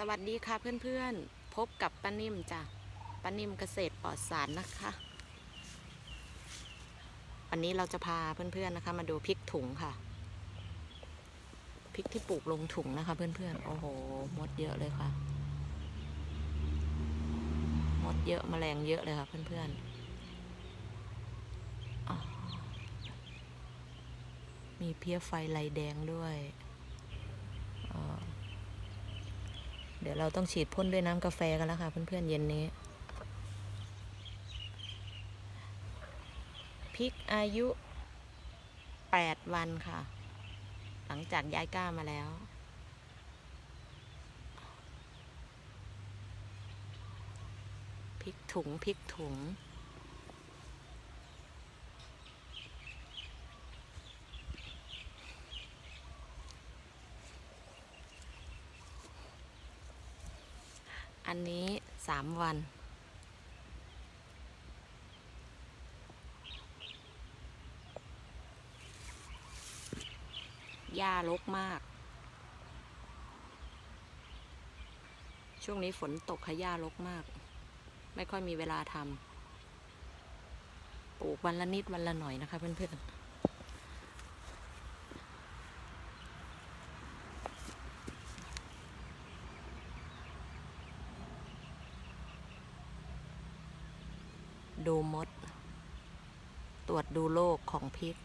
สวัสดีค่ะเพื่อนๆ พบกับป้านิ่มจ้ะป้านิ่มเกษตรปลอดสารนะคะ วันนี้เราจะพาเพื่อนๆนะคะ มาดูพริกถุงค่ะ พริกที่ปลูกลงถุงนะคะ เพื่อนๆ โอ้โห มดเยอะเลยค่ะ มดเยอะแมลงเยอะเลยค่ะ เพื่อนๆ มีเพี้ยไฟลายแดงด้วยอ๋อ เดี๋ยวเราต้องฉีดพ่นด้วยน้ำกาแฟกันแล้วค่ะ เพื่อนๆเย็นนี้พริกอายุ 8 วันค่ะ หลังจากย้ายก้ามาแล้ว พริกถุงพริกถุง อันนี้สามวัน หญ้ารกมาก ช่วงนี้ฝนตกค่ะหญ้ารกมาก ไม่ค่อยมีเวลาทำปลูกวันละนิดวันละหน่อยนะคะเพื่อนๆ ดูมด ตรวจดูโรคของพริก